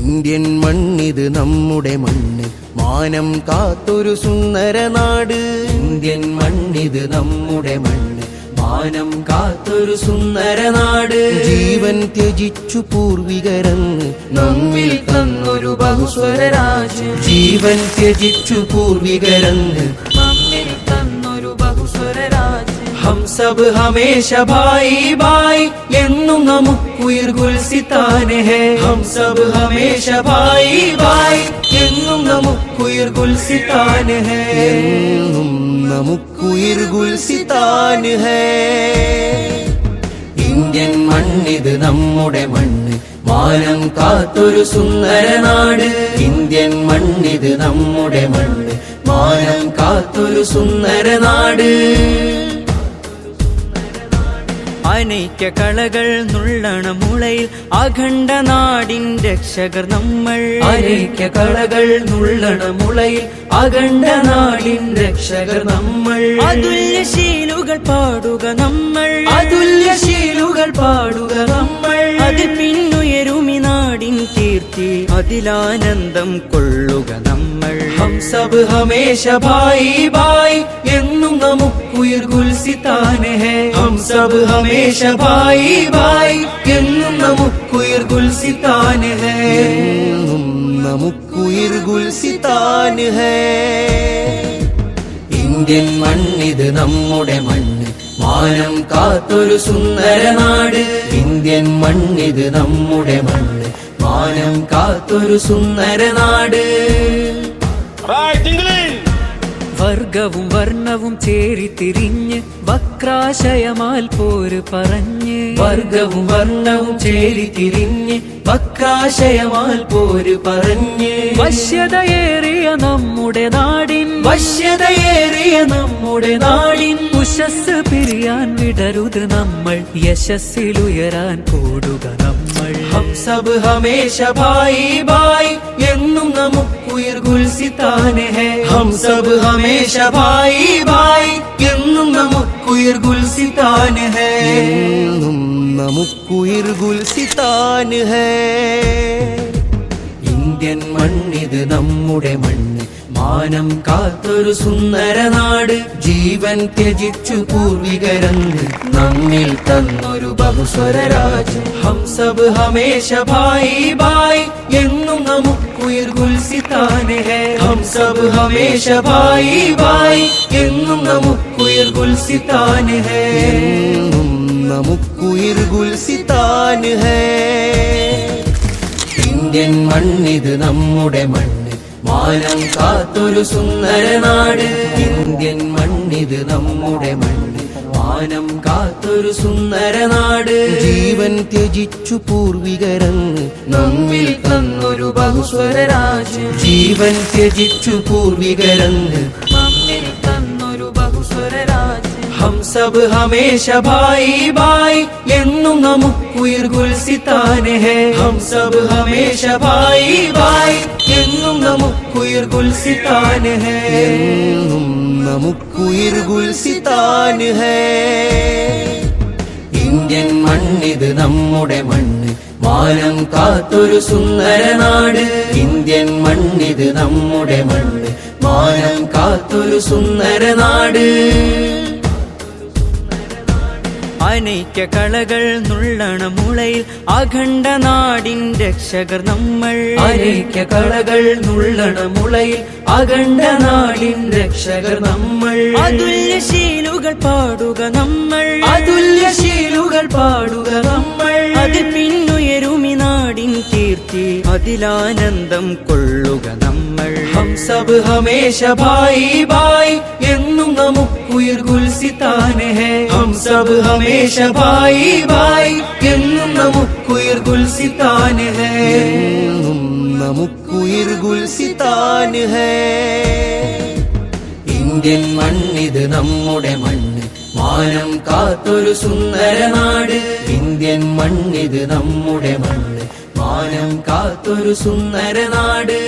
Indian മണ്ണിത് നമ്മുടെ മണ്ണ്. മാനം കാത്തൊരു സുന്ദര നാട്. ഇന്ത്യൻ മണ്ണിത് നമ്മുടെ മണ്ണ്. മാനം കാത്തൊരു സുന്ദര നാട്. ജീവൻ ത്യജിച്ചു പൂർവികരങ്ങ്. നമ്മിൽ തന്നൊരു ബഹുസ്വര രാജ് ജീവൻ ത്യജിച്ചു പൂർവികരങ്ങ്. ഹം സബ് ഹമേശ ഭായി ഭായി എന്നും നമുക്കുയിർ ഗുൽസിത്താനെ. ഹേ ഹം സബ് ഹമേശ ഭായി ഭായി എന്നും നമുക്കുയിർ ഗുൽസിത്താനെ. ഹേ എന്നും നമുക്കുയിർ ഗുൽസിത്താന്. ഹേ ഇന്ത്യൻ മണ്ണിത് നമ്മുടെ മണ്ണ് മാനം കാത്തൊരു സുന്ദര നാട്. ഇന്ത്യൻ മണ്ണിത് നമ്മുടെ മണ്ണ് മാനം കാത്തൊരു സുന്ദര നാട്. അനൈക്യ കളകൾ നുള്ളണ മുളയിൽ അഖണ്ഡ നാടിൻ രക്ഷകർ നമ്മൾ. അനൈക്യ കളകൾ നുള്ളണ മുളയിൽ അഖണ്ഡ നാടിൻ രക്ഷകർ നമ്മൾ. അതുല്യശീലുകൾ പാടുക നമ്മൾ. അതുല്യശീലുകൾ പാടുക നമ്മൾ. അതിൽ പിന്നുയരുമി നാടിൻ കീർത്തി. അതിലാനന്ദം കൊള്ളുക നമ്മൾ ഹം സബ് ഹമേശ ഭായി ഭായി എന്നും നമുക്കുയിർ ഗുൽസിത്താനെ. ഹേ ഹം സബ് ഹമേശ ഭായി ഭായി എന്നും നമുക്കുയിർ ഗുൽസിത്താനെ. ഹേ എന്നും നമുക്കുയിർ ഗുൽസിത്താന്. ഹേ ഇന്ത്യൻ മണ്ണിത് നമ്മുടെ മണ്ണ് മാനം കാത്തൊരു സുന്ദര നാട്. ഇന്ത്യൻ മണ്ണിത് നമ്മുടെ മണ്ണ് മാനം കാത്തൊരു സുന്ദര നാട്! വർഗവും വർണവും ചേരി തിരിഞ്ഞ് വക്രാശയമാൽ പോര് പറഞ്ഞ്. വർഗവും വർണവും ചേരി തിരിഞ്ഞ് വക്രാശയമാൽ പോര് പറഞ്ഞ്. വശ്യതയേറിയ നമ്മുടെ നാടിൻ. വശ്യതയേറിയ നമ്മുടെ നാടിൻ. കുശസ് പിരിയാൻ വിടരുത് നമ്മൾ. യശസ്സിലുയരാൻ കൂടുക നമ്മൾ. ഹം സബ് ഹമേശ ഭായി ഭായി എന്നും നമുക്കുയിർ ഗുൽസിത്താനെ ഹേ. ഹം സബ് ഹമേശ ഭായി ഭായി. എന്നും നമുക്കുയിർ ഗുൽസിത്താനെ ഹേ. എന്നും നമുക്കുയിർ ഗുൽസിത്താന് ഹേ. ഇന്ത്യൻ മണ്ണിത് നമ്മുടെ മണ്ണ്. മാനം കാത്തൊരു സുന്ദര നാട്. ജീവൻ ത്യജിച്ചു പൂർവികരന്ന് നമ്മിൽ തന്നൊരു ബഹുസ്വര രാജ് ഹംസബ് ഹമേശ ഭായി ഭായി. എന്നും നമുക്കുയിർ ഗുൽസിത്താനെ ഹേ. ഹം സബ് ഹമേശ ഭായി ഭായി. എന്നും നമുക്കുയർ ഗുൽസിത്താനെ ഹേ. എന്നും നമുക്കുയർ ഗുൽസിത്താന് ഹേ. ഇന്ത്യൻ മണ്ണിത് നമ്മുടെ മണ്ണ്. മാനം കാത്തൊരു സുന്ദര നാട്. ഇന്ത്യൻ മണ്ണിത് നമ്മുടെ മണ്ണ്. മാനം കാത്തൊരു സുന്ദര നാട്. ജീവൻ ത്യജിച്ചു പൂർവികരങ്ങ് നമ്മിൽ തന്നൊരു ബഹുസ്വര രാജ്യം. ജീവൻ ത്യജിച്ചു പൂർവികരങ്ങ് നമ്മിൽ തന്നൊരു ബഹുസ്വര രാജ്യം. ഹം സബ് ഹമേശ ഭായി ഭായി എന്നും നമുക്കുയിർ ഗുൽസിത്താനെ ഹംസബ് ഹം സബ് ഹമേശ ഭായി ഭായി എന്നും നമുക്കുയിർ ഗുൽസിത്താൻ ഹേ. എന്നും നമുക്കുയിർ ഗുൽസിത്താന് ഹേ. ഇന്ത്യൻ മണ്ണിത് നമ്മുടെ മണ്ണ്. മാനം കാത്തൊരു സുന്ദര നാട്. ഇന്ത്യൻ മണ്ണിത് നമ്മുടെ മണ്ണ്. മാനം കാത്തൊരു സുന്ദര നാട്. അനൈക്യ കളകൾ നുള്ളണ മുളയിൽ അഖണ്ഡ നാടിൻ രക്ഷകർ നമ്മൾ. അനൈക്യ കളകൾ നുള്ളണ മുളയിൽ അഖണ്ഡ നാടിൻ രക്ഷകർ നമ്മൾ. അതുല്യശീലുകൾ പാടുക നമ്മൾ. അതുല്യശീലുകൾ പാടുക നമ്മൾ. അതിൽ പിന്നുയരുമി നാടിൻ കീർത്തി. അതിലാനന്ദം കൊള്ളുക സബ് ഹമേശ ഭായി ഭായി എന്നും നമുക്കുയിർ ഗുൽസിത്താനെ ഹേ ഹം സബ് ഹമേശ ഭായി ഭായി എന്നും നമുക്കുയിർ ഗുൽസിത്താനെ ഹേ എന്നും നമുക്കുയിർ ഗുൽസിത്താന് ഹേ ഇന്ത്യൻ മണ്ണിത് നമ്മുടെ മണ്ണ് മാനം കാത്തൊരു സുന്ദര നാട്. ഇന്ത്യൻ മണ്ണിത് നമ്മുടെ മണ്ണ് മാനം കാത്തൊരു സുന്ദര നാട്.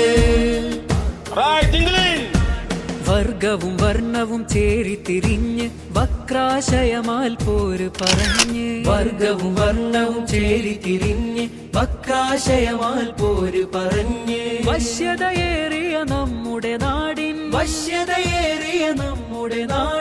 നിറവും വർണവും ചേരി തിരിഞ്ഞ് വക്രാശയമാൽ പോര് പറഞ്ഞ്. വർഗവും വർണവും ചേരി തിരിഞ്ഞ് വക്രാശയമാൽ പോര് പറഞ്ഞ്. വശ്യതയേറിയ നമ്മുടെ നാടിൻ വശ്യതയേറിയ നമ്മുടെ നാടിൻ